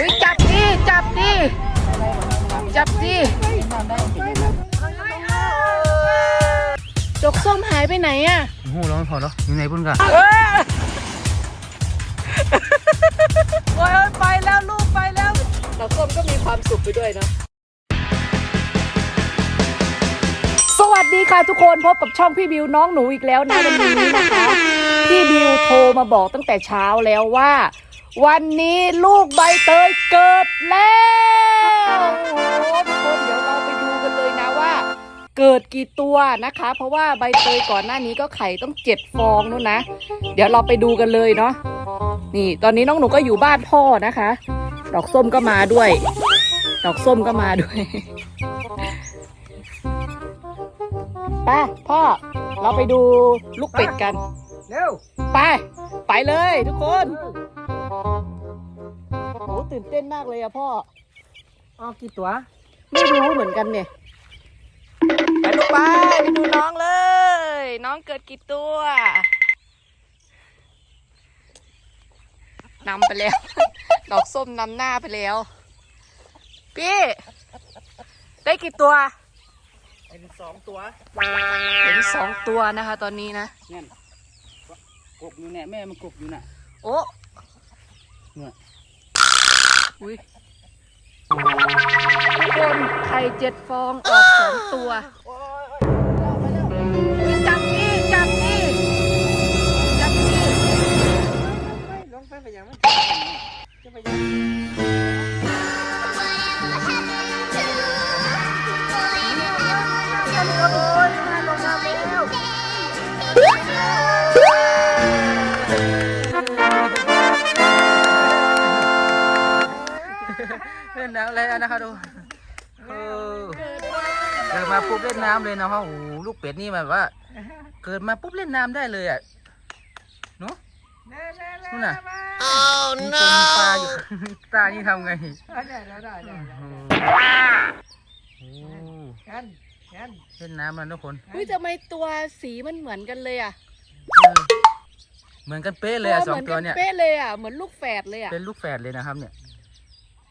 อุ้ยจับดิจับดิจับดิจกส้มหายไปไหนอะโอ้โหร้อนพอแล้วอยู่ไหนพุ่นกะเออโอ้ยไปแล้วลูกไปแล้วดอกส้มก็มีความสุขไปด้วยเนาะสวัสดีค่ะทุกคนพบกับช่องพี่บิวน้องหนูอีกแล้วนะวันนี้นะคะ พี่บิวโทรมาบอกตั้งแต่เช้าแล้วว่า วันนี้ลูกใบเตยเกิดแล้วโอ้โหทุกคนเดี๋ยวเราไปดูกันเลยนะว่า เกิดกี่ตัวนะคะ เพราะว่าใบเตยก่อนหน้านี้ก็ไข่ต้องเจ็ดฟองนู่นนะ เดี๋ยวเราไปดูกันเลยเนาะนี่ ตอนนี้น้องหนูก็อยู่บ้านพ่อนะคะ ดอกส้มก็มาด้วย ดอกส้มก็มาด้วยไปพ่อเราไปดูลูกเป็ดกัน เร็ว ไป ไปเลยทุกคน โหตื่นเต้นมากเลยอะพ่อออกกี่ตัว ไม่รู้เหมือนกันเนี่ยไปลูกไปไปดูน้องเลย น้องเกิดกี่ตัวนำไปแล้ว ดอกส้มนำหน้าไปแล้ว พี่ ได้กี่ตัวเป็นสองตัวเห็นสองตัวนะคะ ตอนนี้นะเนี่ยกบอยู่เนี่ยแม่มันกบอยู่น่ะ โอ้ เนี่ยอุ้ยทุกคนไข่เจ็ดฟองออกสองตัวโอ้ยโอ้ยไปแล้วอุ๊ยจับนี่จับนี่จับนี่ลงไปไปยังไม่จะไปยัง เล่นน้ำเลยนะคะดูเออเกิดมาปุ๊บเล่นน้ำเลยนะครับโอ้โหลูกเป็ดนี่แบบว่า เกิดมาปุ๊บเล่นน้ำได้เลยอะเนาะนู่นน่ะมีปมปลาอยู่ตานี่ทำไงโอ้โหเล่นน้ำแล้วทุกคนอุ้ยทำไมตัวสีมันเหมือนกันเลยอะเออเหมือนกันเป๊ะเลยอะสองตัวเนี่ยหมืกัเป๊ะเลยอะเหมือนลูกแฝดเลยอะเป็นลูกแฝดเลยนะครับเนี่ย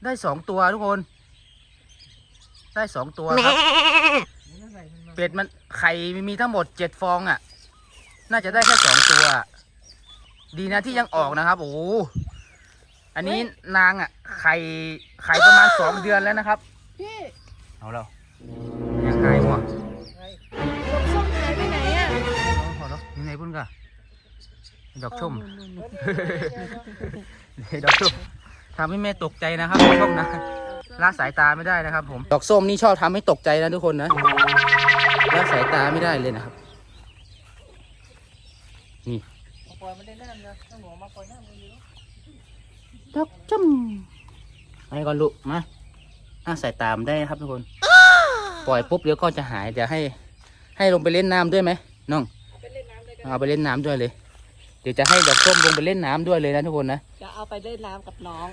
ได้สองตัวทุกคน ได้สองตัวครับ เป็ดมันไข่มีทั้งหมดเจ็ดฟองอะ น่าจะได้แค่สองตัว ดีนะที่ยังออกนะครับ โอ้โหอันนี้นางอะ ไข่ไข่ประมาณสองเดือนแล้วนะครับ พี่เอาแล้วยังหายหมดดอกส้มหายไปไหนอะพอแล้วยังไงพุ่นกะดอกชมนู่นดอกส้ม ทำให้แม่ตกใจนะครับดอกส้มนะละสายตาไม่ได้นะครับ ผม ดอกส้มนี่ชอบทำให้ตกใจนะทุกคนนะละสายตาไม่ได้เลยนะครับ นี่ดอกจมไปก่อนลูกมาละสายตาไม่ได้นะครับทุกคน ปล่อยปุ๊บเดี๋ยวก็จะหายเดี๋ยวให้ ให้ลงไปเล่นน้ำด้วยไหมน้องๆไปเล่นน้ำเลยกันเอาไปเล่นน้ำด้วยเลย เดี๋ยวจะให้ดอกส้มลงไปเล่นน้ำด้วยเลยนะทุกคนนะจะ เอาไปเล่นน้ำกับน้อง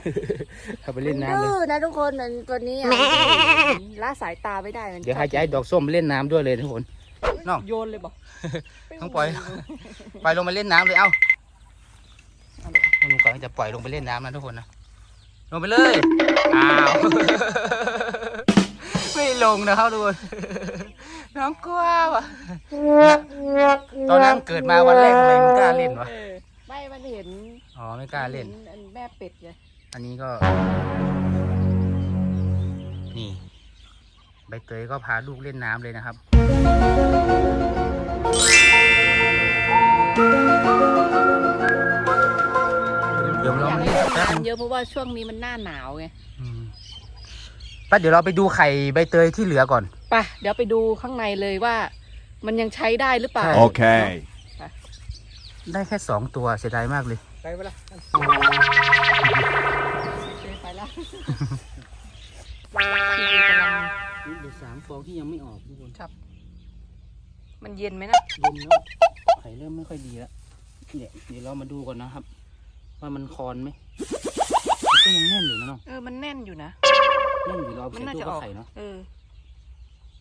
เอาไปเล่นน้ำเลยดื้อนะทุกคนอันตัวนี้อะละสายตาไม่ได้มันเดี๋ยวให้จะให้ดอกส้มเล่นน้ำด้วยเลยทุกคน น้อง โยนเลยบอกต้องปล่อยปล่อยลงไปเล่นน้ำเลยเอ้าเอาลุงก่อนจะปล่อยลงไปเล่นน้ำนะทุกคนนะลงไปเลยอ้าวไม่ลงนะครับทุกคนน้องกลัวว่ะตอนนั้นเกิดมาวันแรกทำไมมันกล้าเล่นวะเออไม่มันเห็น อ๋อไม่กล้าเล่นห็อันแม่เป็ดไงอันนี้ก็ นี่ ใบเตยก็พาลูกเล่นน้ำเลยนะครับ เดี๋ยวเราอยากมาให้เล่นเล่นแป๊บนึงน้ำเยอะเพราะว่าช่วงนี้มันหน้าหนาวไงอืมแป๊บเดี๋ยวเราไปดูไข่ใบเตยที่เหลือก่อน ไปเดี๋ยวไปดูข้างในเลยว่า มันยังใช้ได้หรือเปล่าใช่ Okay. ได้แค่สองตัวเสียดายมากเลย ไปเวลาไปแล้วเหลือสามฟองที่ยังไม่ออกทุกคนครับ มันเย็นไหมนะเย็นแล้วไข่เริ่มไม่ค่อยดีแล้วเนี่ยเดี๋ยวเรามาดูก่อนนะครับ ว่ามันคอนไหมมันก็ยังแน่นอยู่นะน้องเออมันแน่นอยู่นะแน่นอยู่เรามันใส่น่าตู้จะก็ออกไข่เนาะเออ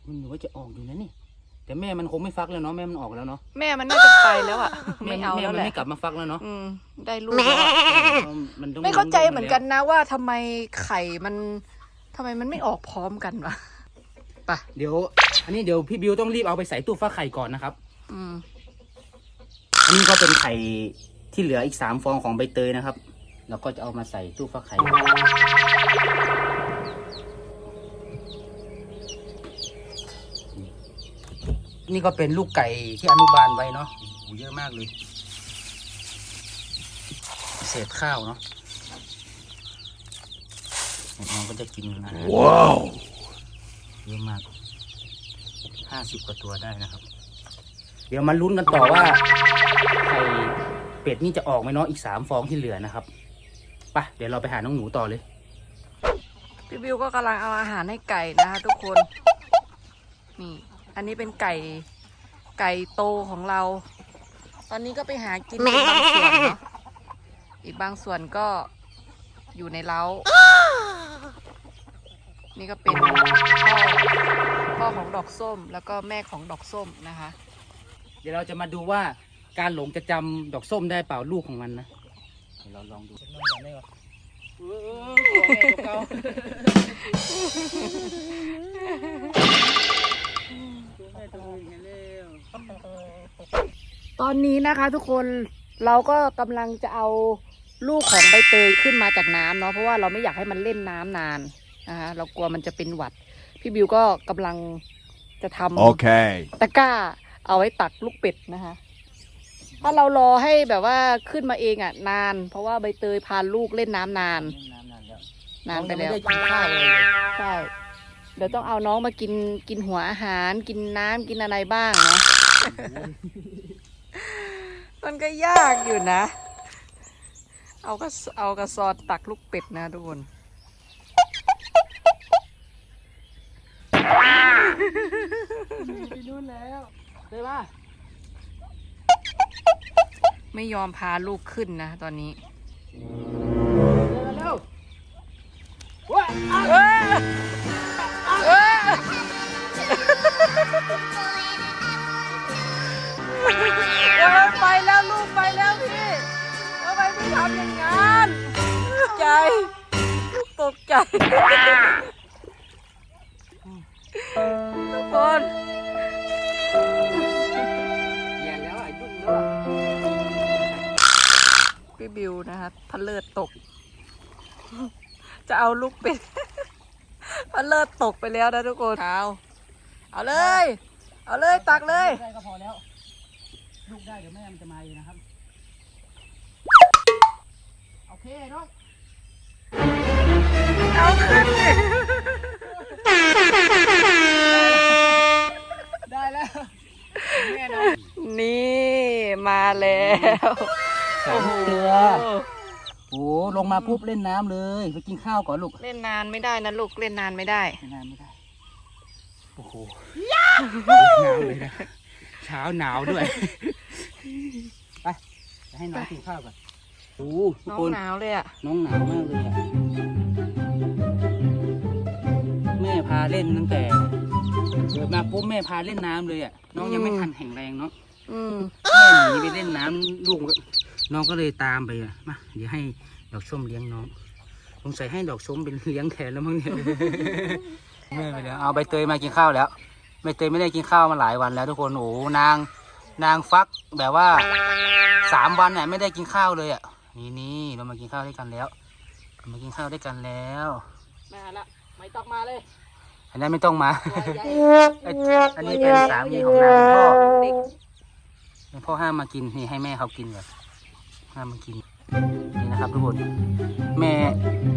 มันอยู่ว่าจะออกอยู่นะนี่ แต่แม่มันคงไม่ฟักแล้วเนาะแม่มันออกแล้วเนาะแม่มันน่าจะไปแล้วอะไม่เอาแม่แล้วมันแหละไม่กลับมาฟักแล้วเนาะอืมได้ลูกแล้วอะนต้องไม่เข้าใจเหมือนกันนะว่าทำไมไข่มันทำไมมันไม่ออกพร้อมกันวะไปะเดี๋ยว อันนี้เดี๋ยวพี่บิวต้องรีบเอาไปใส่ตู้ฟักไข่ก่อนนะครับ อืม อันนี้ก็เป็นไข่ที่เหลืออีกสามฟองของใบเตยนะครับ แล้วก็จะเอามาใส่ตู้ฟักไข่ นี่ก็เป็นลูกไก่ที่อนุบาลไว้เนาะโอ้โหเยอะมากเลย เศษข้าวเนาะเนี่ยน้องก็จะกินอาหารว้าวเยอะมากห้าสิบกว่าตัวได้นะครับ เดี๋ยวมาลุ้นกันต่อว่าไข่เป็ดนี่จะออกไหมเนาะอีกสามฟองที่เหลือนะครับไปะเดี๋ยวเราไปหาน้องหนูต่อเลย พี่บิวก็กำลังเอาอาหารให้ไก่นะคะทุกคน นี่ อันนี้เป็นไก่ไก่โตของเรา ตอนนี้ก็ไปหากินเป็นบางส่วนเนาะอีกบางส่วนก็อยู่ในเล้า นี่ก็เป็นพ่อพ่อของดอกส้มแล้วก็แม่ของดอกส้มนะคะ เดี๋ยวเราจะมาดูว่าการหลงจะจำดอกส้มได้เปล่าลูกของมันนะเดี๋ยวเราลองดูเออตัวแม่ตัวเก่าตัวแม่ตัวเองเร็ว ต อนนี้นะคะทุกคนเราก็กำลังจะเอาลูกของใบเตยขึ้นมาจากน้ำเนาะเพราะว่าเราไม่อยากให้มันเล่นน้ำนานนะคะเรากลัวมันจะเป็นหวัด พี่บิวก็กำลังจะทำ Okay. ตะกร้าเอาไว้ตักลูกเป็ดนะคะ ถ้าเรารอให้แบบว่าขึ้นมาเองอะ นาน เพราะว่าใบเตยพาลูกเล่นน้ำนานเล่นน้ำนานแล้วนานไปแล้วองยังไม่ได้กินข้าวเลยใช่เดี๋ยวต้องเอาน้องมากินกินหัวอาหาร กินน้ำกินอะไรบ้างเนาะ มันก็ยากอยู่นะ เอากระสเอากระสอดตักลูกเป็ดนะทุกคนไปนู่นแล้วเต้ป่ะไม่ยอมพาลูกขึ้นนะตอนนี้ ทุกคนแย่แล้วไอ้ดุ้งแล้วอะพี่บิวนะคะพะเลิดตก จะเอาลูกเป็ดพะเลิดตกไปแล้วนะทุกคนเอาเอาเลย เอาเลยตักเลยได้ก็พอแล้ว ลูกได้เดี๋ยวแม่มันจะมาเองนะครับ โอเคน้อง เอาขึ้นดิได้แล้วแม่น้องนี่มาแล้วโอ้โหโอ้ลงมาปุ๊บเล่นน้ำเลยไปกินข้าวก่อนลูกเล่นนานไม่ได้นะลูกเล่นนานไม่ได้ เล่นน้ำไม่ได้โอ้โหเล่นน้ำเลยนะเช้าหนาวด้วยไปจะให้น้องกินข้าวก่อนโอ้ทุกน้องคนหนาวเลยอะ น้องหนาวมากเลยอะาเล่นตั้งแต่เกิดมาปุ๊บแม่พาเล่นน้ำเลยอะน้องยังไม่ทันแข็งแรงเนาะอืมแม่หนีไปเล่นน้ำลูกก็น้องก็เลยตามไปอะมาเดี๋ยวให้ดอกส้มเลี้ยงน้องสงสัยให้ดอกส้มเป็นเลี้ยงแทนแล้วมั้งเนี่ยแม่ไปแล้วเอาใบเตยมากินข้าวแล้วใบเตยไม่ได้กินข้าวมาหลายวันแล้วทุกคนโอ้โหนางนางฟักแบบว่าสามวันเนี่ยไม่ได้กินข้าวเลยอะนี่นี่เรามากินข้าวด้วยกันแล้วเรามากินข้าวด้วยกันแล้ว มาละไม่ต้องมาเลย อันนั้นไม่ต้องมาตัวใหญ่ไอ้อันนี้เป็นสามีของนางเป็นพ่อเด็กให้พ่อห้ามมากินนี่ให้แม่เขากินก่อนห้ามมากิน นี่นะครับทุกคนแม่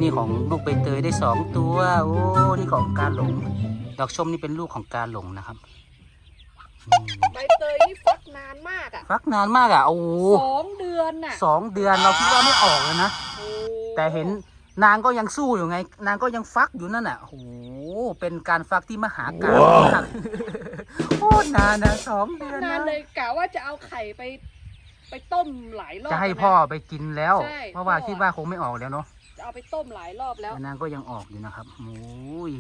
นี่ของลูกใบเตยได้สองตัว โอ้นี่ของการหลง ดอกชมนี่เป็นลูกของการหลงนะครับอืมใบเตยนี่ฟักนานมากอะฟักนานมากอะโอ้โหสองเดือนน่ะสองเดือนเราคิดว่าไม่ออกเลยนะโอ้แต่เห็น นางก็ยังสู้อยู่ไง นางก็ยังฟักอยู่นั่นน่ะโอ้โหเป็นการฟักที่มหากาพย์มากโอ้นานนะสองเดือนนานนะเลยกะว่าจะเอาไข่ไป ไปต้มหลายรอบจะให้แล้วนะพ่อไปกินแล้วใช่เพราะว่าพ่อคิดว่าคงไม่ออกแล้วเนาะจะเอาไปต้มหลายรอบแล้ว แต่นางก็ยังออกอยู่นะครับโอ้ย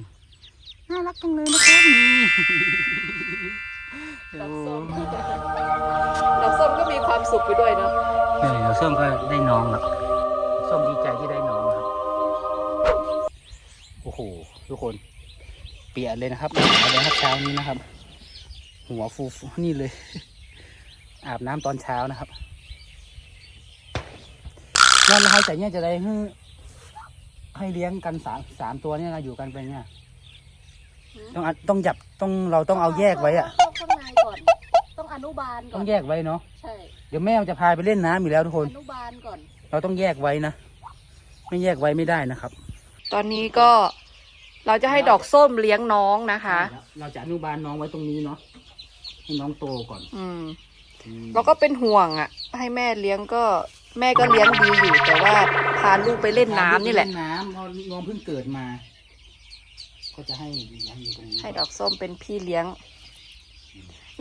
น่ารักจังเลยนะครับนี่ดอกส้มดอกส้มก็มีความสุขไปด้วยเนาะเออเราส้มก็ได้น้องแล้วส้มดีใจที่ได้ หทุกคน เปียกเลยนะครับหนาวเลยครับเช้านี้นะครับ หัวฟูฟูนี่เลย อาบน้ำตอนเช้านะครับนั่นนะครับแต่เนี่ยจะได้ให้ให้เลี้ยงกันสามสามตัวเนี่ยนะอยู่กันไปเนี่ยต้องอัดต้องจับต้องเราต้องเอาแยกไว้อะเข้าข้างในก่อน ต้องอนุบาลก่ต้ออนงแยกไว้เนาะใช่เดี๋ยวแม่จะพาไปเล่นน้ำอยู่แล้วทุกคนอนุบาลก่อน เราต้องแยกไว้นะ ไม่แยกไว้ไม่ได้นะครับ ตอนนี้ก็ เราจะให้ดอกส้มเลี้ยงน้องนะคะ เราจะอนุบาลน้องไว้ตรงนี้เนาะให้น้องโตก่อน อืมเราก็เป็นห่วงอะ ให้แม่เลี้ยงก็แม่ก็เลี้ยงดีอยู่ แต่ว่าพาลูกไปเล่นน้ำนี่แหละ เล่นน้ำเพราะน้องเพิ่งเกิดมา ก็จะให้เลี้ยงอยู่ตรงนี้ให้ดอกส้มเป็นพี่เลี้ยง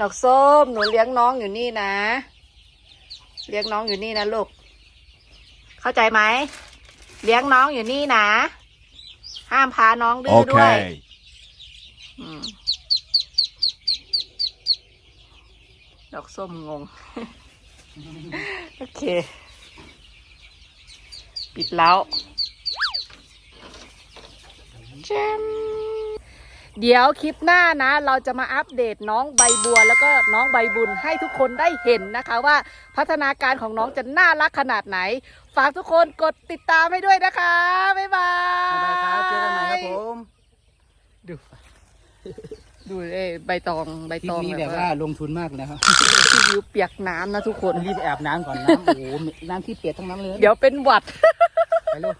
ดอกส้มหนูเลี้ยงน้องอยู่นี่นะ เลี้ยงน้องอยู่นี่นะลูก เข้าใจไหม เลี้ยงน้องอยู่นี่นะ ห้ามพาน้องดื้อด้วย Okay. อืมดอกส้มงง โอเค ปิดแล้วแจมเดี๋ยวคลิปหน้านะ เราจะมาอัปเดตน้องใบบัว แล้วก็น้องใบบุญให้ทุกคนได้เห็นนะคะว่าพัฒนาการของน้องจะน่ารักขนาดไหน ฝากทุกคนกดติดตามให้ด้วยนะคะ บ๊ายบาย บ๊ายบายครับ เจอกันใหม่ครับผม ดู ดูเอ้ยใบตองใบคลิตปองนี้แบบว่าลงทุนมากนะครับพี่วิวเปียกน้ำนะทุกคน รีบไปอาบน้ำก่อนน้ำโอ้โหน้ำที่เปียกทั้งนั้นเลยเดี๋ยวเป็นหวัดไปเร็ว